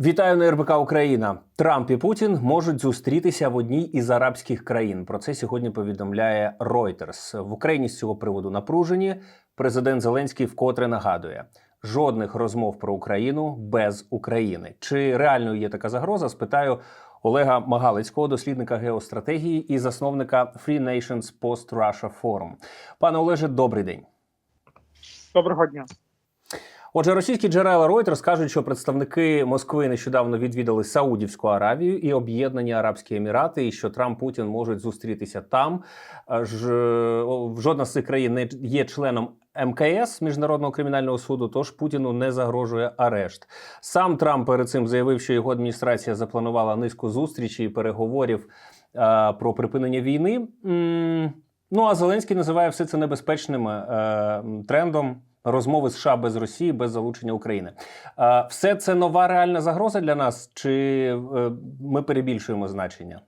Вітаю на РБК Україна. Трамп і Путін можуть зустрітися в одній із арабських країн. Про це сьогодні повідомляє Reuters. В Україні з цього приводу напружені. Президент Зеленський вкотре нагадує: жодних розмов про Україну без України. Чи реальною є така загроза? Спитаю Олега Магалицького, дослідника геостратегії і засновника Free Nations Post Russia Forum. Пане Олеже, добрий день. Доброго дня. Отже, російські джерела Reuters кажуть, що представники Москви нещодавно відвідали Саудівську Аравію і Об'єднані Арабські Емірати, і що Трамп Путін можуть зустрітися там. Ж жодна з цих країн не є членом. МКС міжнародного кримінального суду, тож Путіну не загрожує арешт. Сам Трамп перед цим заявив, що його адміністрація запланувала низку зустрічей і переговорів е, про припинення війни. М, ну а Зеленський називає все це небезпечним е, трендом розмови США без Росії, без залучення України. Все це нова реальна загроза для нас, чи е, ми перебільшуємо значення?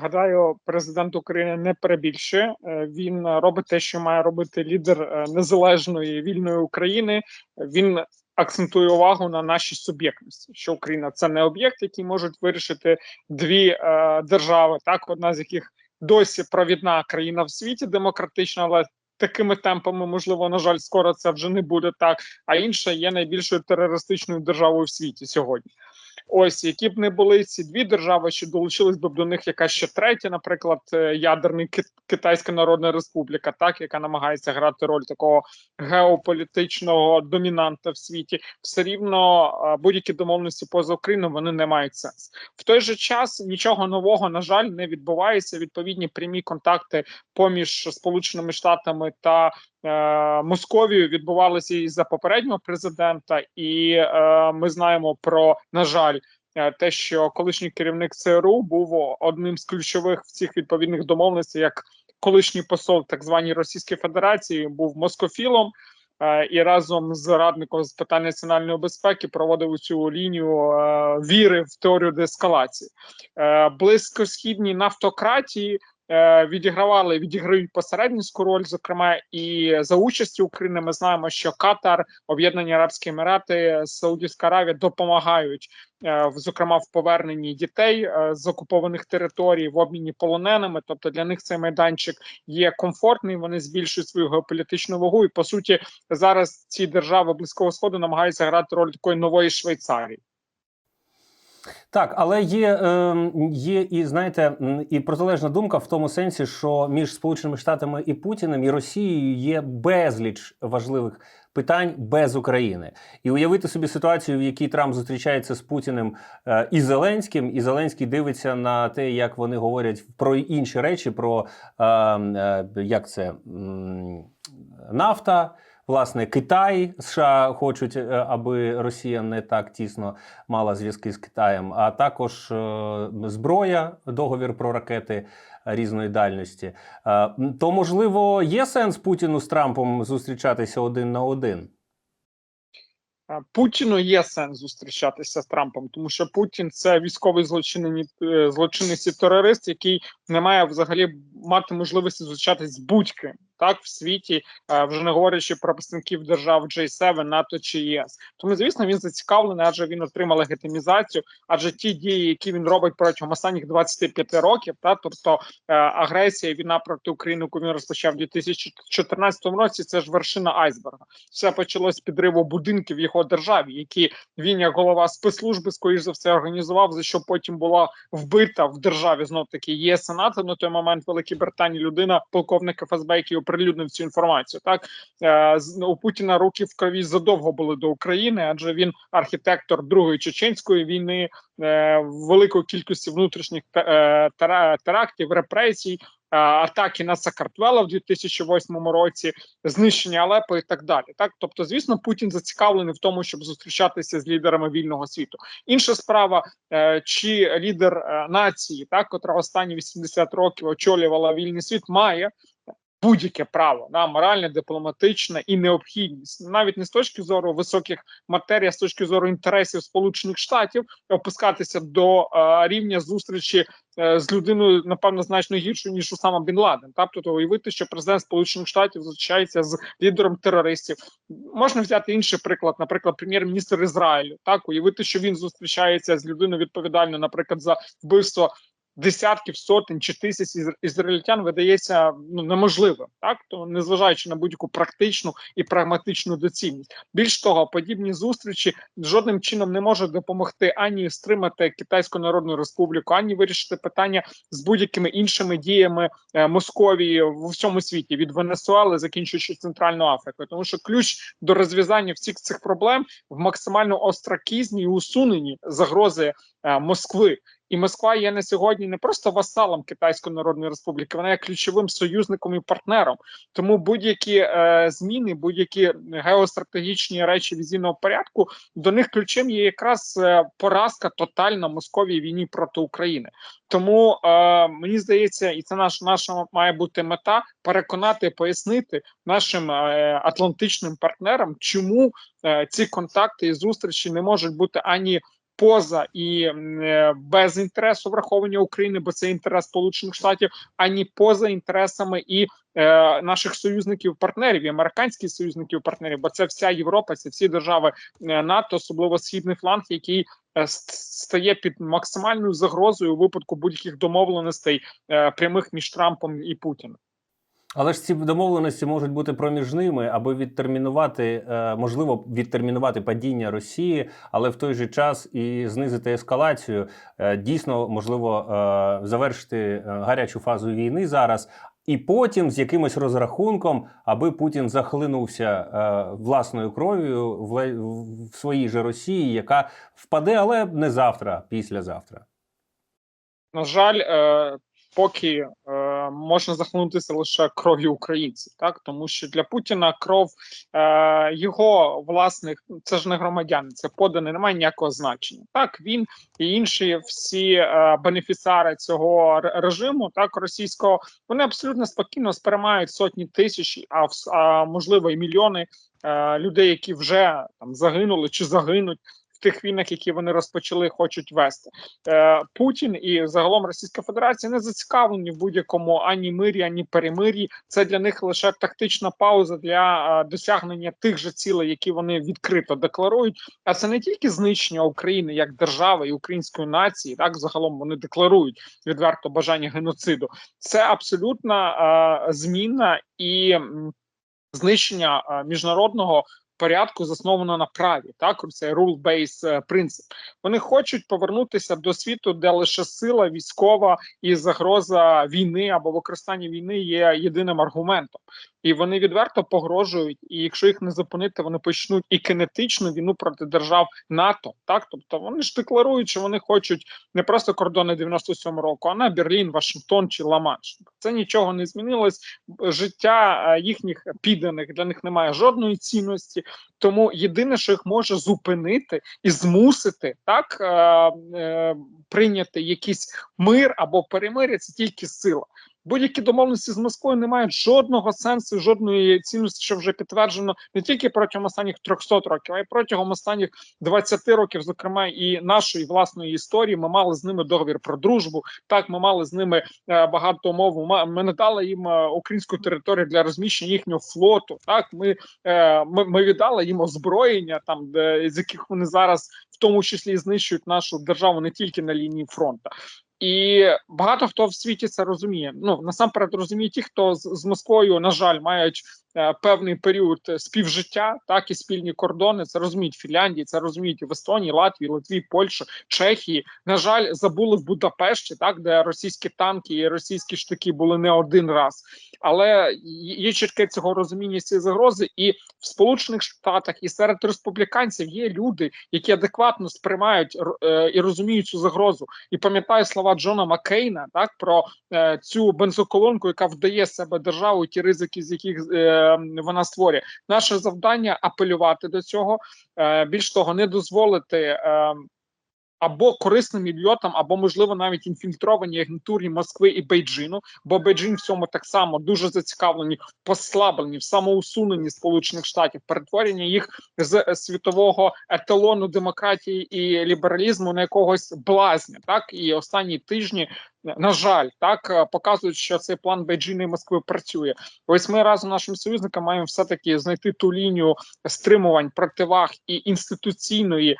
Гадаю, президент України не перебільшує. Е, Він робить те, що має робити лідер е, незалежної вільної України. Він акцентує увагу на нашій суб'єктності, що Україна це не об'єкт, який можуть вирішити дві е, держави, так одна з яких досі провідна країна в світі демократична, але такими темпами, можливо, на жаль, скоро це вже не буде так. А інша є найбільшою терористичною державою в світі сьогодні. Ось які б не були ці дві держави, що долучились би до них якась ще третя, наприклад, е, ядерний Китайська Народна Республіка, так яка намагається грати роль такого геополітичного домінанта в світі, все рівно е, будь-які домовленості поза Україною вони не мають сенсу. В той же час нічого нового на жаль не відбувається. Відповідні прямі контакти поміж Сполученими Штатами та е, Московією відбувалися і за попереднього президента, і е, ми знаємо про на жаль. е, Те, що колишній керівник ЦРУ був одним з ключових в цих відповідних домовленостей, як колишній посол так званій Російській Федерації, був москофілом і разом з радником з питань національної безпеки проводив цю лінію віри в теорію деескалації. Близькосхідні нафтократії відігравали відіграють посередницьку роль, зокрема і за участі України. Ми знаємо, що Катар, Об'єднані Арабські Емірати, Саудівська Аравія допомагають, е, зокрема в поверненні дітей е, з окупованих територій в обміні полоненими. Тобто для них цей майданчик є комфортний. Вони збільшують свою геополітичну вагу. І по суті, зараз ці держави близького сходу намагаються грати роль такої нової Швейцарії. Так, але є, е, є і знаєте, і протилежна думка в тому сенсі, що між Сполученими Штатами і Путіним і Росією є безліч важливих питань без України. І уявити собі ситуацію, в якій Трамп зустрічається з Путіним е, і Зеленським, і Зеленський дивиться на те, як вони говорять про інші речі, про е, е, як це нафта. Власне, Китай США хочуть, е, аби Росія не так тісно мала зв'язки з Китаєм, а також е, зброя, договір про ракети різної дальності. Е, то можливо є сенс Путіну з Трампом зустрічатися один на один. Путіну є сенс зустрічатися з Трампом, тому що Путін це військовий злочинець і терорист, який не має взагалі мати можливості зустрічатись з будь-ким так в світі, е, вже не говорячи про представників держав J7, НАТО чи ЄС. Тому звісно він зацікавлений, адже він отримав легітимізацію. Адже ті дії, які він робить протягом останніх 25 років, та тобто е, агресія, війна проти України, яку він розпочав у 2014 році, це ж вершина айсберга. Все почалось з підриву будинків його державі, які він як голова спецслужби, скоріш за все, організував, за що потім була вбита в державі знов таки є сенатор на той момент Британії людина, полковник ФСБ, який оприлюднив цю інформацію. Так Е, з- у Путіна руки в крові задовго були до України, адже він архітектор другої чеченської війни, е, великої кількості внутрішніх е, терактів, репресій. Е, Атаки на Сакартвела в 2008 році, знищення Алепо і так далі. Так, тобто, звісно, Путін зацікавлений в тому, щоб зустрічатися з лідерами вільного світу. Інша справа, е, чи лідер е, нації, так, котра останні 80 років очолювала вільний світ, має будь-яке право на моральне, дипломатичне і необхідність, навіть не з точки зору високих матерій, а з точки зору інтересів Сполучених Штатів, опускатися до е, рівня зустрічі е, з людиною, напевно, значно гіршою ніж Усама Бін Ладен. Тобто уявити, що президент Сполучених Штатів зустрічається з лідером терористів. Можна взяти інший приклад, наприклад, прем'єр-міністр Ізраїлю. Так уявити, що він зустрічається з людиною відповідальною, наприклад, за вбивство десятків, сотень чи тисяч із- ізраїльтян видається ну неможливим, так то незважаючи на будь-яку практичну і прагматичну доцільність. Більш того, подібні зустрічі жодним чином не можуть допомогти ані стримати Китайську Народну Республіку, ані вирішити питання з будь-якими іншими діями е, Московії в всьому світі від Венесуели, закінчуючи Центральною Африкою, тому що ключ до розв'язання всіх цих проблем в максимально остракізні і усуненні загрози Москви. І Москва є на сьогодні не просто васалом Китайської Народної Республіки, вона є ключовим союзником і партнером. Тому будь-які е, зміни, будь-які геостратегічні речі візійного порядку, до них ключем є якраз е, поразка тотальна Московії війні проти України. Тому е, мені здається, і це наш наша має бути мета переконати, пояснити нашим е, атлантичним партнерам, чому е, ці контакти і зустрічі не можуть бути ані поза і е, без інтересу враховування України, бо це інтерес Сполучених Штатів, ані поза інтересами і е, наших союзників, партнерів, і американських союзників, партнерів, бо це вся Європа, це всі держави е, НАТО, особливо східний фланг, який е, стає під максимальною загрозою у випадку будь-яких домовленостей е, прямих між Трампом і Путіним. Але ж ці домовленості можуть бути проміжними, аби відтермінувати, е, можливо, відтермінувати падіння Росії, але в той же час і знизити ескалацію. Е, Дійсно, можливо, е, завершити гарячу фазу війни зараз. І потім з якимось розрахунком, аби Путін захлинувся е, власною кров'ю в, в своїй же Росії, яка впаде, але не завтра, післязавтра. На жаль, е, поки е, можна захлинутися лише кров'ю українців, так тому що для Путіна кров е, його власних це ж не громадяни, це поданий, немає ніякого значення. Так він і інші всі е, бенефіціари цього режиму, так російського, вони абсолютно спокійно сприймають сотні тисяч, а, а можливо і мільйони е, людей, які вже там загинули чи загинуть. Тих війнах, які вони розпочали, хочуть вести е, Путін і загалом Російська Федерація не зацікавлені в будь-якому ані мирі, ані перемир'ї. Це для них лише тактична пауза для е, досягнення тих же цілей, які вони відкрито декларують. А це не тільки знищення України як держави і української нації, так загалом вони декларують відверто бажання геноциду. Це абсолютна е, зміна і знищення е, міжнародного. Порядку засновано на праві, так це rule-based е, принцип. Вони хочуть повернутися до світу, де лише сила військова і загроза війни або використання війни є єдиним аргументом, і вони відверто погрожують. І якщо їх не зупинити, вони почнуть і кинетичну війну проти держав НАТО. Так, тобто вони ж декларують, що вони хочуть не просто кордони 97 року, а на Берлін, Вашингтон чи Ла-Манш. Це нічого не змінилось. Життя е, їхніх підданих для них немає жодної цінності. Тому єдине, що їх може зупинити і змусити так е, е, прийняти якийсь мир або перемир'я, це тільки сила. Будь-які домовленості з Москвою не мають жодного сенсу, жодної цінності, що вже підтверджено не тільки протягом останніх 300 років, а й протягом останніх 20 років, зокрема і нашої власної історії. Ми мали з ними договір про дружбу. Так, ми мали з ними е, багато умов. Ми, ми не дали їм е, українську територію для розміщення їхнього флоту. Так, ми, е, ми, ми віддали їм озброєння, там де з яких вони зараз в тому числі і знищують нашу державу не тільки на лінії фронту. І багато хто в світі це розуміє. Ну насамперед розуміє ті, хто з, з Москвою, на жаль, мають е, певний період співжиття, так і спільні кордони. Це розуміють Фінляндії, це розуміють в Естонії, Латвії, Литві, Польщі, Чехії. На жаль, забули в Будапешті, так де російські танки і російські штики були не один раз. Але є чітке цього розуміння цієї загрози, і в Сполучених Штатах і серед республіканців є люди, які адекватно сприймають е, і розуміють цю загрозу. І пам'ятаю слова Джона Маккейна так про е, цю бензоколонку, яка вдає себе державу, ті ризики, з яких е, вона створює. Наше завдання апелювати до цього. Е, більш того, не дозволити. Е, або корисним ільйотам, або можливо навіть інфільтровані агентурі Москви і Бейджину, бо Бейджин в цьому так само дуже зацікавлені в послабленні, в самоусуненні Сполучених Штатів, перетворення їх з е, світового еталону демократії і лібералізму на якогось блазня. Так і останні тижні, на жаль, так е, показують, що цей план Бейджина і Москви працює. Ось ми разом з нашими союзниками маємо все таки знайти ту лінію стримувань, противаг і інституційної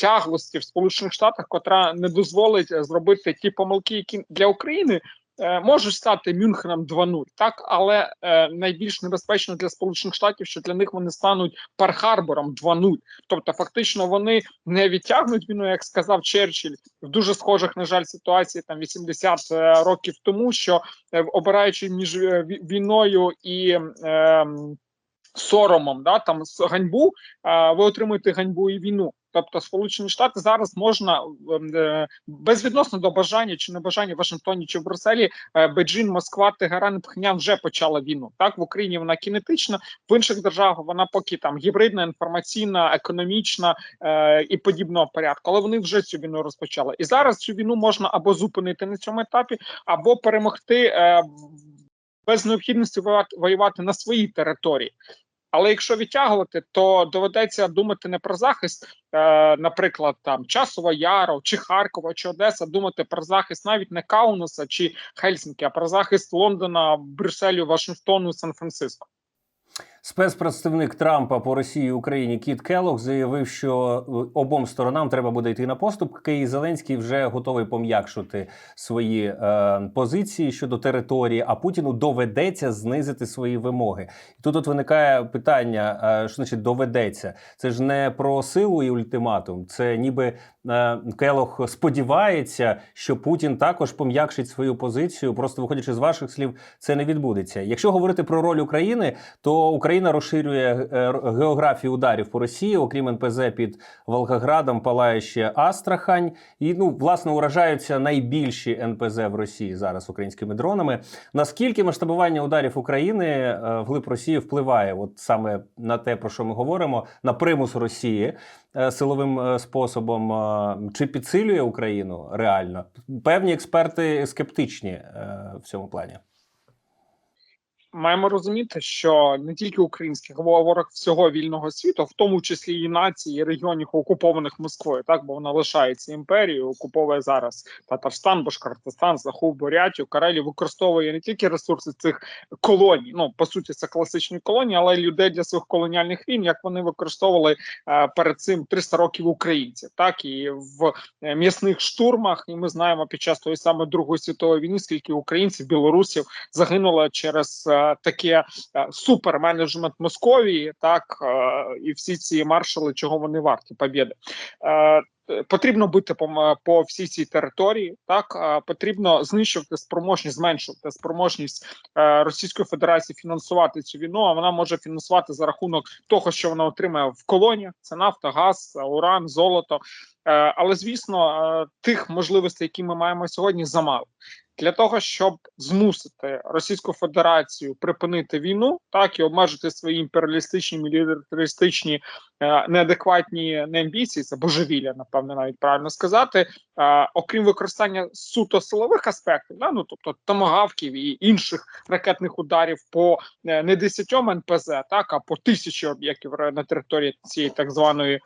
тяглості в Сполучених Штатах, котра не дозволить е, зробити ті помилки, які для України. е, Можуть стати Мюнхеном 2.0, так але е, найбільш небезпечно для сполучених штатів, що для них вони стануть Пархарбором 2.0. Тобто, фактично, вони не відтягнуть війну, як сказав Черчилль, в дуже схожих, на жаль, ситуації там 80 е, років тому, що е, обираючи між е, війною і е, соромом, да там з ганьбу, ви отримуєте ганьбу і війну. Тобто, Сполучені Штати зараз можна е, безвідносно до бажання чи небажання в Вашингтоні чи в Брюсселі, е, Бейджин, Москва, Тегеран, і Пхенян вже почала війну. Так в Україні вона кінетична, в інших державах вона поки там гібридна, інформаційна, економічна е, і подібного порядку. Але вони вже цю війну розпочали. І зараз цю війну можна або зупинити на цьому етапі, або перемогти е, без необхідності воювати на своїй території. Але якщо відтягувати, то доведеться думати не про захист, е, наприклад, там Часова Яру, чи Харкова, чи Одеса, думати про захист навіть не Каунаса чи Хельсінки, а про захист Лондона, Брюсселю, Вашингтону, Сан-Франциско. Спецпредставник Трампа по Росії і Україні Кіт Келлог заявив, що е, обом сторонам треба буде йти на поступки, і Зеленський вже готовий пом'якшити свої е, позиції щодо території, а Путіну доведеться знизити свої вимоги. І тут от виникає питання: е, що значить доведеться? Це ж не про силу і ультиматум, це ніби е, Келлог сподівається, що Путін також пом'якшить свою позицію. Просто виходячи з ваших слів, це не відбудеться. Якщо говорити про роль України, то Україна розширює е, географію ударів по Росії, окрім НПЗ під Волгоградом, палає ще Астрахань. І ну власне уражаються найбільші НПЗ в Росії зараз українськими дронами. Наскільки масштабування ударів України е, вглиб Росії впливає, от саме на те, про що ми говоримо, на примус Росії е, силовим способом, чи підсилює Україну реально? Певні експерти скептичні в цьому плані. Маємо розуміти, що не тільки український а ворог всього вільного світу, в тому числі і нації, і регіонів окупованих Москвою, так бо вона лишається імперією, окуповує зараз Татарстан, Башкортостан, Заху, Бурятію, Карелію, використовує не тільки ресурси цих колоній. Ну по суті, це класичні колонії, але й людей для своїх колоніальних війн, як вони використовували е, перед цим 300 років українців, так і в е, м'ясних штурмах. І ми знаємо під час тої самої Другої світової війни, скільки українців, білорусів загинуло через е, таке е, суперменеджмент Московії, так е, і всі ці маршали, чого вони варті побєди. Е, Потрібно бити по, по всій цій території, так потрібно знищувати спроможність, зменшувати спроможність Російської Федерації фінансувати цю війну. А вона може фінансувати за рахунок того, що вона отримає в колоніях: це нафта, газ, уран, золото. Але звісно, тих можливостей, які ми маємо сьогодні, замало. Для того щоб змусити Російську Федерацію припинити війну, так і обмежити свої імперіалістичні мілітаристичні е, неадекватні не амбіції, це божевілля, напевне, навіть правильно сказати. Е, окрім використання суто силових аспектів, да, ну тобто томагавків і інших ракетних ударів по е, не десятьом НПЗ, так а по тисячі об'єктів на території цієї так званої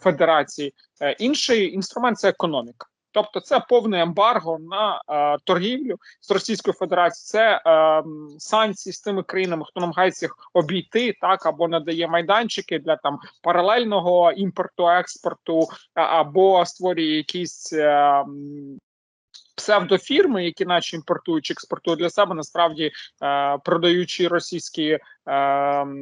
федерації. Е, інший інструмент це економіка. Тобто це повне ембарго на е, торгівлю з Російською Федерацією, це е, санкції з тими країнами, хто намагається їх обійти, так або надає майданчики для там паралельного імпорту, експорту, або створює якісь. Е, Псевдофірми, які наче імпортують чи експортують для себе, насправді е, продаючи російські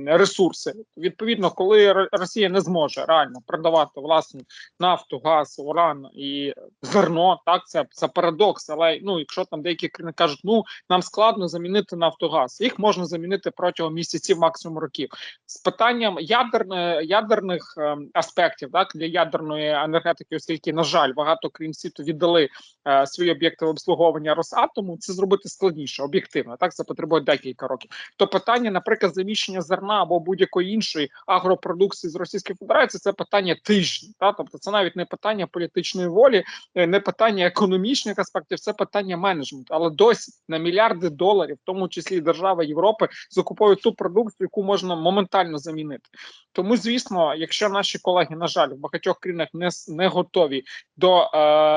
ресурси. Відповідно, коли Росія не зможе реально продавати власну нафту, газ, уран і зерно, так це, це парадокс. Але ну, якщо там деякі країни кажуть, ну нам складно замінити нафтогаз, їх можна замінити протягом місяців, максимум років. З питанням ядерне, ядерних е, аспектів, так для ядерної енергетики, оскільки на жаль, багато країн світу віддали е, свої об'єкти обслуговування Росатому, це зробити складніше, об'єктивно. Так це потребує декілька років. То питання, наприклад, заміщення зерна або будь-якої іншої агропродукції з Російської Федерації це питання тижні. Та тобто це навіть не питання політичної волі, е, не питання економічних аспектів, це питання менеджменту. Але досі на мільярди доларів, в тому числі і держава Європи, закуповують ту продукцію, яку можна моментально замінити. Тому, звісно, якщо наші колеги, на жаль, в багатьох країнах не, не готові до е,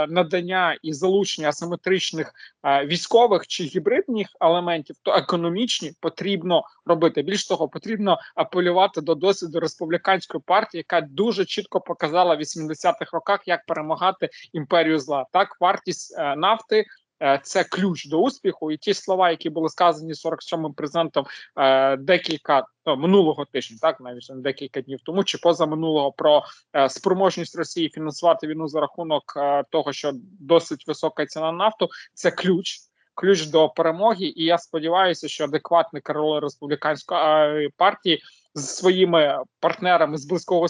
надання і залучення асиметричних е, військових чи гібридних елементів, то економічні потрібно робити. Більш того, потрібно апелювати до досвіду республіканської партії, яка дуже чітко показала в 80-х роках, як перемагати імперію зла. Так, вартість е, нафти. е, Це ключ до успіху, і ті слова, які були сказані 47-м президентом е, декілька ну, минулого тижня, так навіть не декілька днів тому, чи поза минулого про е, спроможність Росії фінансувати війну за рахунок е, того, що досить висока ціна на нафту, це ключ. Ключ до перемоги, і я сподіваюся, що адекватний керівник республіканської партії з своїми партнерами з близького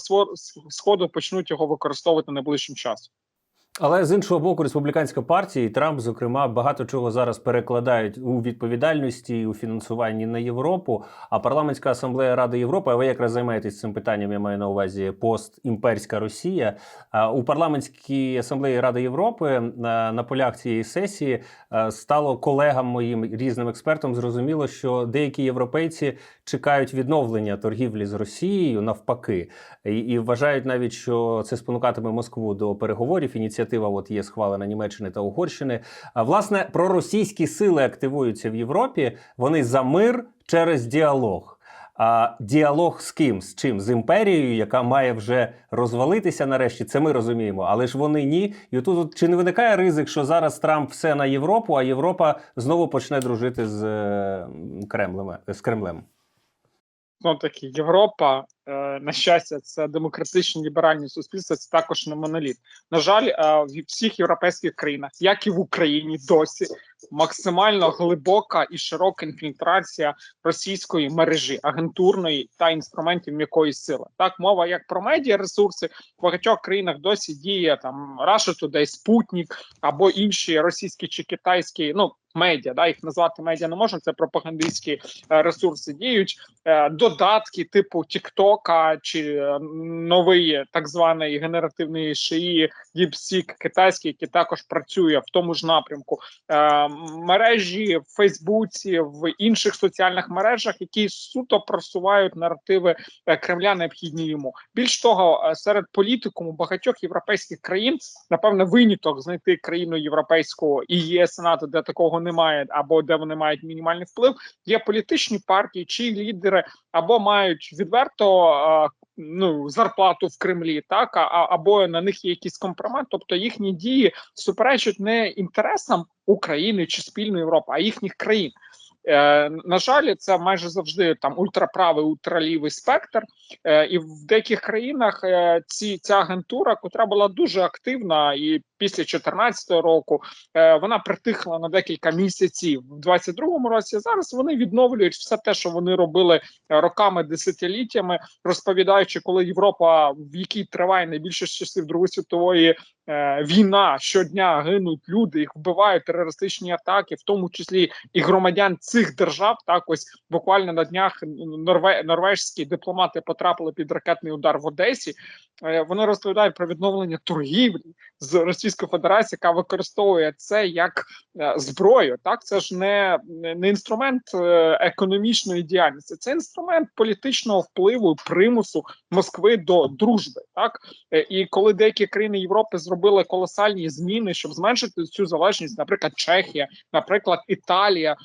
сходу почнуть його використовувати найближчим часом. Але з іншого боку, республіканська партія і Трамп, зокрема, багато чого зараз перекладають у відповідальності у фінансуванні на Європу. А парламентська асамблея Ради Європи, а ви якраз займаєтесь цим питанням, я маю на увазі постімперська Росія. У парламентській асамблеї Ради Європи на, полях цієї сесії стало колегам моїм різним експертам зрозуміло, що деякі європейці чекають відновлення торгівлі з Росією навпаки, і, і вважають навіть, що це спонукатиме Москву до переговорів. Ініціатива от є схвалена Німеччини та Угорщини. А власне проросійські сили активуються в Європі. Вони за мир через діалог. А діалог з ким? З чим? З імперією, яка має вже розвалитися нарешті. Це ми розуміємо, але ж вони ні. І тут чи не виникає ризик, що зараз Трамп все на Європу, а Європа знову почне дружити з е, Кремлем з Кремлем? Ну таки Європа, на щастя, це демократичні ліберальні суспільства. Це також не моноліт. На жаль, е, в всіх європейських країнах, як і в Україні, досі максимально глибока і широка інфільтрація російської мережі, агентурної та інструментів м'якої сили. Так, мова як про медіа ресурси в багатьох країнах досі діє там Russia Today, Спутник або інші російські чи китайські, ну медіа, да їх назвати медіа не можна. Це пропагандистські е, ресурси діють. Е, додатки типу Тіктока чи е, новий так званий генеративний шиї DeepSeek китайський, який також працює в тому ж напрямку. Е, мережі в Фейсбуці, в інших соціальних мережах, які суто просувають наративи е, Кремля, необхідні йому. Більш того, е, серед політикуму багатьох європейських країн, напевне, виняток знайти країну європейську і ЄС НАТО, де такого немає, або де вони мають мінімальний вплив. Є політичні партії, чиї лідери або мають відверто. Ну, зарплату в Кремлі, так а або на них є якийсь компромат, тобто їхні дії суперечать не інтересам України чи спільної Європи, а їхніх країн. Е, на жаль, це майже завжди там ультраправий, ультралівий спектр, е, і в деяких країнах е, ці ця агентура, котра була дуже активна, і після 2014 року е, вона притихла на декілька місяців в 22-му році. Зараз вони відновлюють все те, що вони робили е, роками, десятиліттями, розповідаючи, коли Європа, в якій триває найбільше часів Другої світової е, війна, щодня гинуть люди, їх вбивають терористичні атаки, в тому числі і громадян цих держав. Так ось буквально на днях норве, норвежські дипломати потрапили під ракетний удар в Одесі. Вони розповідають про відновлення торгівлі з Російською Федерацією, яка використовує це як е, зброю. Так, це ж не, не інструмент е, економічної діяльності, це інструмент політичного впливу, примусу Москви до дружби. Так Е, і коли деякі країни Європи зробили колосальні зміни, щоб зменшити цю залежність, наприклад, Чехія, наприклад, Італія,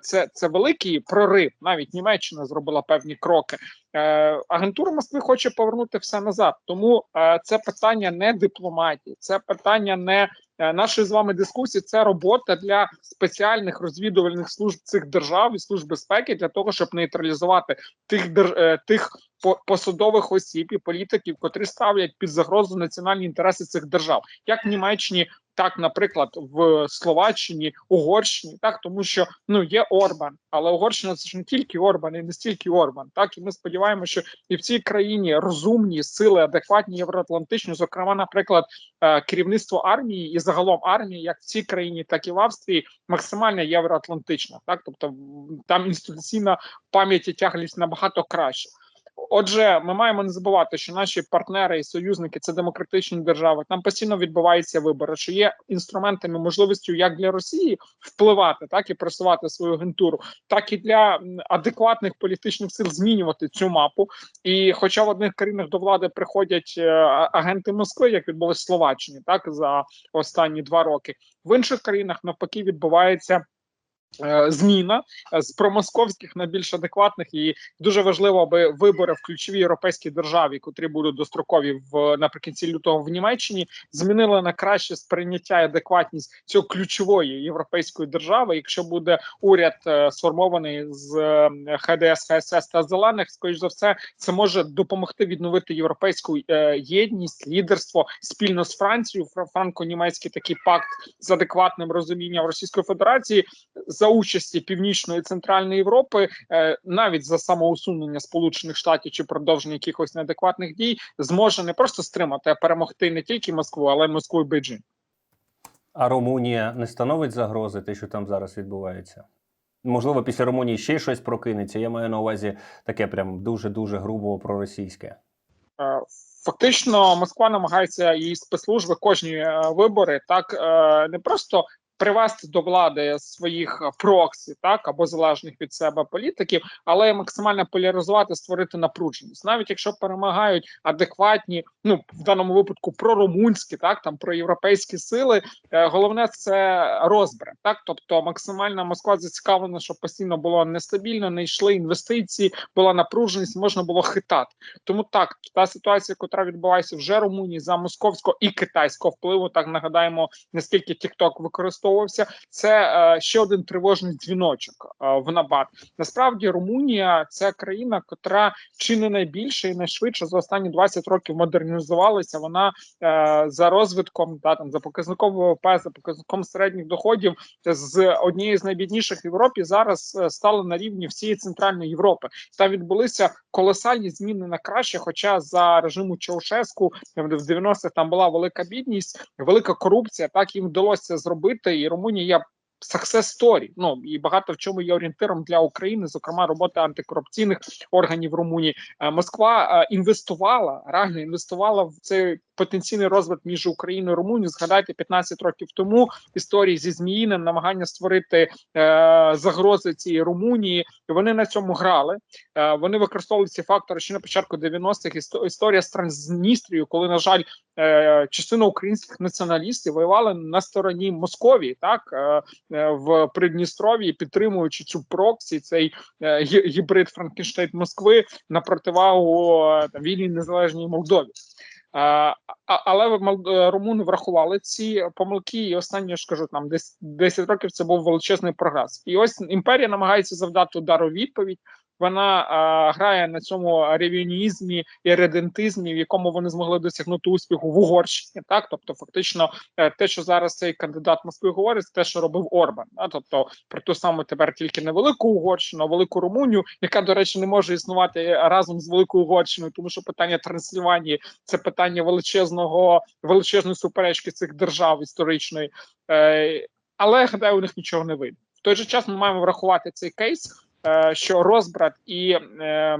це, це великий прорив. Навіть Німеччина зробила певні кроки. Е, Агентура Москви хоче повернути все назад. Тому е, це питання не дипломатії, це питання не е, нашої з вами дискусії. Це робота для спеціальних розвідувальних служб цих держав і служб безпеки для того, щоб нейтралізувати тих тих посадових осіб і політиків, котрі ставлять під загрозу національні інтереси цих держав, як в Німеччині Так, наприклад, в Словаччині, Угорщині, так тому що ну є Орбан, але Угорщина це ж не тільки Орбан, і не стільки Орбан. Так і ми сподіваємося, що і в цій країні розумні сили, адекватні євроатлантичні, зокрема, наприклад, е, керівництво армії і загалом армії, як в цій країні, так і в Австрії, максимально євроатлантична. Так, тобто там інституційна пам'ять і тяглість набагато краще. Отже, ми маємо не забувати, що наші партнери і союзники це демократичні держави. Там постійно відбуваються вибори, що є інструментами, можливістю як для Росії впливати, так і просувати свою агентуру, так і для адекватних політичних сил змінювати цю мапу. І, хоча в одних країнах до влади приходять е, агенти Москви, як відбулось в Словаччині, так за останні два роки, в інших країнах навпаки відбувається. Е, Зміна е, з промосковських на більш адекватних і дуже важливо, аби вибори в ключовій європейській державі, котрі будуть дострокові в наприкінці лютого в Німеччині, змінили на краще сприйняття і адекватність цього ключової європейської держави. Якщо буде уряд е, сформований з ХДС, ХСС та зелених, скоріш за все, це може допомогти відновити європейську єдність, лідерство спільно з Францією. Франко-німецький такий пакт з адекватним розумінням Російської Федерації за участі Північної і Центральної Європи, е, навіть за самоусунення Сполучених Штатів чи продовження якихось неадекватних дій, зможе не просто стримати, а перемогти не тільки Москву, але й Москву і Бейджин. А Румунія не становить загрози, те, що там зараз відбувається? Можливо, після Румунії ще щось прокинеться. Я маю на увазі таке прям дуже дуже грубо проросійське. Е, Фактично, Москва намагається і спецслужби кожні е, вибори так не просто привести до влади своїх е, проксі, так або залежних від себе політиків, але максимально поляризувати, створити напруженість. Навіть якщо перемагають адекватні, ну в даному випадку прорумунські, так там проєвропейські сили, е, головне це розбрат. Так, тобто максимальна Москва зацікавлена, щоб постійно було нестабільно, не йшли інвестиції, була напруженість, можна було хитати. Тому так, та ситуація, яка відбувається вже Румунії за московського і китайського впливу, так нагадаємо, наскільки TikTok використовувався, це е, ще один тривожний дзвіночок е, в набат. Насправді, Румунія це країна, котра чи не найбільше і найшвидше за останні 20 років модернізувалася. Вона е, за розвитком, да, там за показником ВВП, за показником середніх доходів з однієї з найбідніших в Європі зараз стала на рівні всієї центральної Європи. Там відбулися колосальні зміни на краще. Хоча за режиму Чаушеску в 90-х там була велика бідність, велика корупція. Так їм вдалося це і Румунія є success story. Ну і багато в чому є орієнтиром для України, зокрема робота антикорупційних органів Румунії. Е, Москва е, інвестувала реально інвестувала в цей потенційний розвиток між Україною і Румунією. Згадайте 15 років тому історії зі Зміїним, намагання створити е, загрози цієї Румунії. Вони на цьому грали. Е, вони використовували ці фактори ще на початку 90-х. Історія з Транзністрією, коли на жаль. Е, Частина українських націоналістів воювали на стороні Московії, так е, е, в Придністров'ї, підтримуючи цю проксі, цей гібрид Франкенштейн Москви на противагу там, вільній незалежній Молдові. А- але румуни врахували ці помилки, і останнє ж кажу, там десь 10 років це був величезний прогрес. І ось імперія намагається завдати удару відповідь. Вона е, грає на цьому ревінізмі і редентизмі, в якому вони змогли досягнути успіху в Угорщині. Так, тобто, фактично, е, те, що зараз цей кандидат Москви говорить, це те, що робив Орбан. Да? Тобто, про ту саму тепер тільки не велику Угорщину, а велику Румунію, яка, до речі, не може існувати разом з великою Угорщиною, тому що питання Трансильванії це питання величезного величезної суперечки цих держав історичної. Е, але гадаю, у них нічого не вийде. В той же час ми маємо врахувати цей кейс, е, що розбрат і е,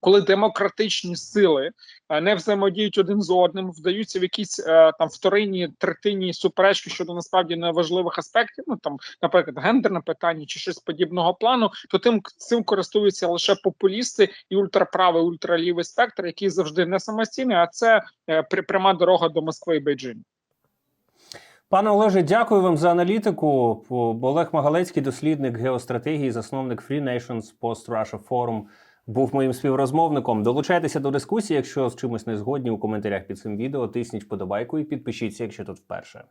коли демократичні сили е, не взаємодіють один з одним, вдаються в якісь е, там вторинні, третинні суперечки щодо насправді неважливих аспектів, ну там, наприклад, гендерне питання чи щось подібного плану, то тим цим користуються лише популісти і ультраправий, ультралівий спектр, який завжди не самостійний, а це е, пряма дорога до Москви і Бейджингу. Пане Олеже, дякую вам за аналітику. Олег Магалецький, дослідник геостратегії, засновник Free Nations Post Russia Forum, був моїм співрозмовником. Долучайтеся до дискусії, якщо з чимось не згодні у коментарях під цим відео. Тисніть вподобайку і підпишіться, якщо тут вперше.